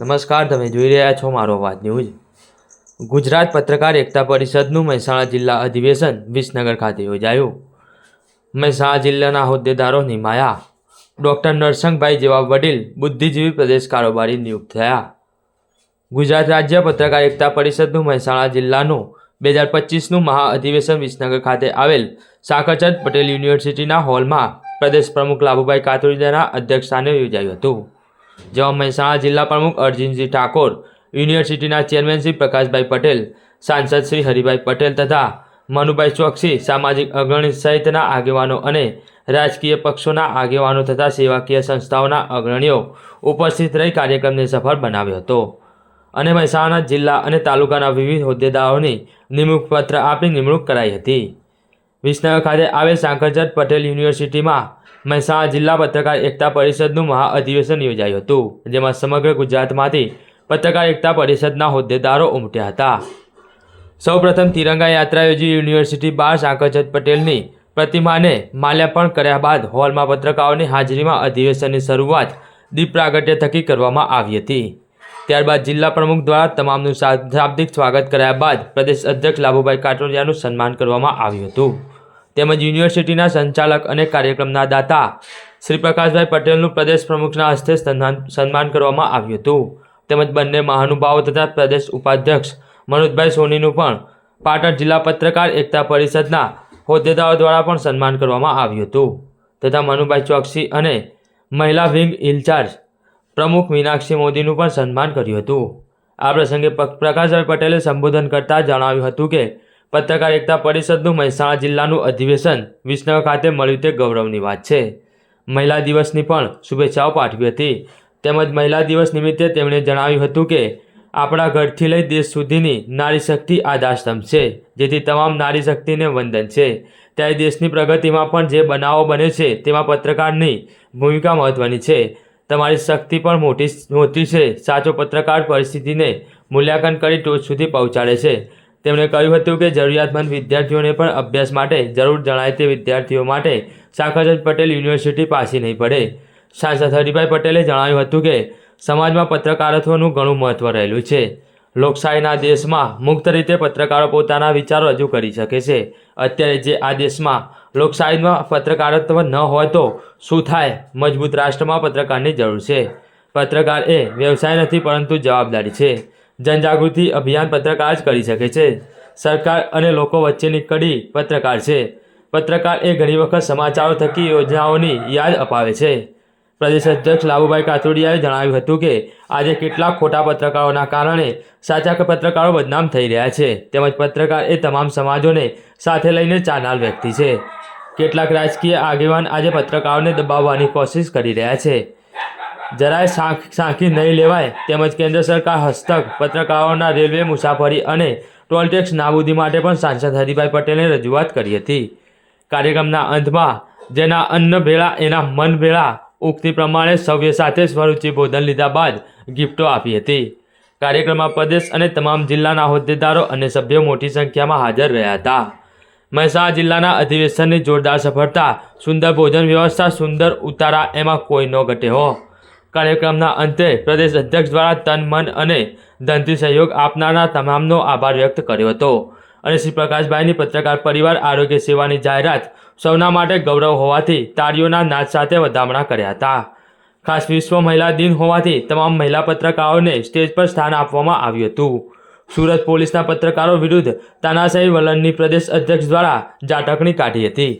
નમસ્કાર, તમે જોઈ રહ્યા છો મારો અવાજ ન્યૂઝ. ગુજરાત પત્રકાર એકતા પરિષદનું મહેસાણા જિલ્લા અધિવેશન વિસનગર ખાતે યોજાયું. મહેસાણા જિલ્લાના હોદ્દેદારોની માયા ડૉક્ટર નરસંગભાઈ જેવા વડીલ બુદ્ધિજીવી પ્રદેશ કારોબારી નિયુક્ત થયા. ગુજરાત રાજ્ય પત્રકાર એકતા પરિષદનું મહેસાણા જિલ્લાનું બે હજાર પચીસનું મહાઅધિવેશન વિસનગર ખાતે આવેલ સાકરચંદ પટેલ યુનિવર્સિટીના હોલમાં પ્રદેશ પ્રમુખ લાભુભાઈ કાતોડિયાના અધ્યક્ષસ્થાને યોજાયું હતું. જેમાં મહેસાણા જિલ્લા પ્રમુખ અર્જુનસિંહ ઠાકોર, યુનિવર્સિટીના ચેરમેન શ્રી પ્રકાશભાઈ પટેલ, સાંસદ શ્રી હરિભાઈ પટેલ તથા મનુભાઈ ચોકસી, સામાજિક અગ્રણી સહિતના આગેવાનો અને રાજકીય પક્ષોના આગેવાનો તથા સેવાકીય સંસ્થાઓના અગ્રણીઓ ઉપસ્થિત રહી કાર્યક્રમને સફળ બનાવ્યો હતો. અને મહેસાણા જિલ્લા અને તાલુકાના વિવિધ હોદ્દેદારોની નિમણૂક પત્ર આપી નિમણૂક કરાઈ હતી. વિસનગર ખાતે આવેલ શાંકરચંદ પટેલ યુનિવર્સિટીમાં મહેસાણા જિલ્લા પત્રકાર એકતા પરિષદનું મહાઅધિવેશન યોજાયું હતું, જેમાં સમગ્ર ગુજરાતમાંથી પત્રકાર એકતા પરિષદના હોદ્દેદારો ઉમટ્યા હતા. સૌપ્રથમ તિરંગા યાત્રા યોજી યુનિવર્સિટી બહાર શાંકરચંદ પટેલની પ્રતિમાને માલ્યાર્પણ કર્યા બાદ હોલમાં પત્રકારોની હાજરીમાં અધિવેશનની શરૂઆત દીપ પ્રાગટ્ય થકી કરવામાં આવી હતી. ત્યારબાદ જિલ્લા પ્રમુખ દ્વારા તમામનું શાબ્દિક સ્વાગત કરાયા બાદ પ્રદેશ અધ્યક્ષ લાભુભાઈ કાટોડિયાનું સન્માન કરવામાં આવ્યું હતું. તેમજ યુનિવર્સિટીના સંચાલક અને કાર્યક્રમના દાતા શ્રી પ્રકાશભાઈ પટેલનું પ્રદેશ પ્રમુખના હસ્તે સન્માન કરવામાં આવ્યું હતું. તેમજ બંને મહાનુભાવો તથા પ્રદેશ ઉપાધ્યક્ષ મનોજભાઈ સોનીનું પણ પાટણ જિલ્લા પત્રકાર એકતા પરિષદના હોદ્દેદારો દ્વારા પણ સન્માન કરવામાં આવ્યું હતું. તથા મનુભાઈ ચોકસી અને મહિલા વિંગ ઇન્ચાર્જ પ્રમુખ મીનાક્ષી મોદીનું પણ સન્માન કર્યું હતું. આ પ્રસંગે પ્રકાશભાઈ પટેલે સંબોધન કરતા જણાવ્યું હતું કે, પત્રકાર એકતા પરિષદનું મહેસાણા જિલ્લાનું અધિવેશન વિસનગર ખાતે મળ્યું તે ગૌરવની વાત છે. મહિલા દિવસની પણ શુભેચ્છાઓ પાઠવી હતી. તેમજ મહિલા દિવસ નિમિત્તે તેમણે જણાવ્યું હતું કે, આપણા ઘરથી લઈ દેશ સુધીની નારી શક્તિ આધારસ્તંભ છે, જેથી તમામ નારી શક્તિને વંદન છે. ત્યારે દેશની પ્રગતિમાં પણ જે બનાવો બને છે તેમાં પત્રકારની ભૂમિકા મહત્ત્વની છે. તમારી શક્તિ પણ મોટી મોટી છે. સાચો પત્રકાર પરિસ્થિતિને મૂલ્યાંકન કરી ટોચ સુધી પહોંચાડે છે. તેમણે કહ્યું હતું કે જરૂરિયાતમંદ વિદ્યાર્થીઓને પણ અભ્યાસ માટે જરૂર જણાય તે વિદ્યાર્થીઓ માટે સાકરચંદ પટેલ યુનિવર્સિટી પાછી નહીં પડે. સાંસદ હરિભાઈ પટેલે જણાવ્યું હતું કે સમાજમાં પત્રકારત્વનું ઘણું મહત્ત્વ રહેલું છે. લોકશાહીના દેશમાં મુક્ત રીતે પત્રકારો પોતાના વિચારો રજૂ કરી શકે છે. અત્યારે જે આ દેશમાં લોકશાહીમાં પત્રકારત્વ ન હોય તો શું થાય? મજબૂત રાષ્ટ્રમાં પત્રકારની જરૂર છે. પત્રકાર એ વ્યવસાય નથી, પરંતુ જવાબદારી છે. જનજાગૃતિ અભિયાન પત્રકાર જ કરી શકે છે. સરકાર અને લોકો વચ્ચેની કડી પત્રકાર છે. પત્રકાર એ ઘણી વખત સમાચારો થકી યોજનાઓની યાદ અપાવે છે. પ્રદેશ અધ્યક્ષ લાભુભાઈ કાતોડિયાએ જણાવ્યું હતું કે, આજે કેટલાક ખોટા પત્રકારોના કારણે સાચા પત્રકારો બદનામ થઈ રહ્યા છે. તેમજ પત્રકાર એ તમામ સમાજોને સાથે લઈને ચાલનાર વ્યક્તિ છે. કેટલાક રાજકીય આગેવાન આજે પત્રકારોને દબાવવાની કોશિશ કરી રહ્યા છે. જરાય સાંખ નહીં લેવાય, તેમજ કેન્દ્ર સરકાર હસ્તક, પત્રકારોના રેલવે મુસાફરી અને ટોલટેક્સ નાબૂદી માટે પણ સાંસદ હરિભાઈ પટેલે રજૂઆત કરી હતી. કાર્યક્રમના અંતમાં, જેના અન્ન ભેળા એના મન ભેળા ઉક્તિ પ્રમાણે સૌએ સાથે સ્વરૂચિ ભોજન લીધા બાદ ગિફ્ટો આપી હતી. કાર્યક્રમમાં પ્રદેશ અને તમામ જિલ્લાના હોદ્દેદારો અને સભ્યો મોટી સંખ્યામાં હાજર રહ્યા હતા. મહેસાણા જિલ્લાના અધિવેશનની જોરદાર સફળતા, સુંદર ભોજન વ્યવસ્થા, સુંદર ઉતારા એમાં કોઈ ન ઘટે હો. કાર્યક્રમના અંતે પ્રદેશ અધ્યક્ષ દ્વારા તન, મન અને ધનથી સહયોગ આપનારના તમામનો આભાર વ્યક્ત કર્યો હતો. અને શ્રી પ્રકાશભાઈની પત્રકાર પરિવાર આરોગ્ય સેવાની જાહેરાત સૌના માટે ગૌરવ હોવાથી તાળીઓના નાચ સાથે વધામણા કર્યા હતા. ખાસ વિશ્વ મહિલા દિન હોવાથી તમામ મહિલા પત્રકારોને સ્ટેજ પર સ્થાન આપવામાં આવ્યું હતું. સુરત પોલીસના પત્રકારો વિરુદ્ધ તાનાશાહી વલણની પ્રદેશ અધ્યક્ષ દ્વારા ઝાટકણી કાઢી હતી.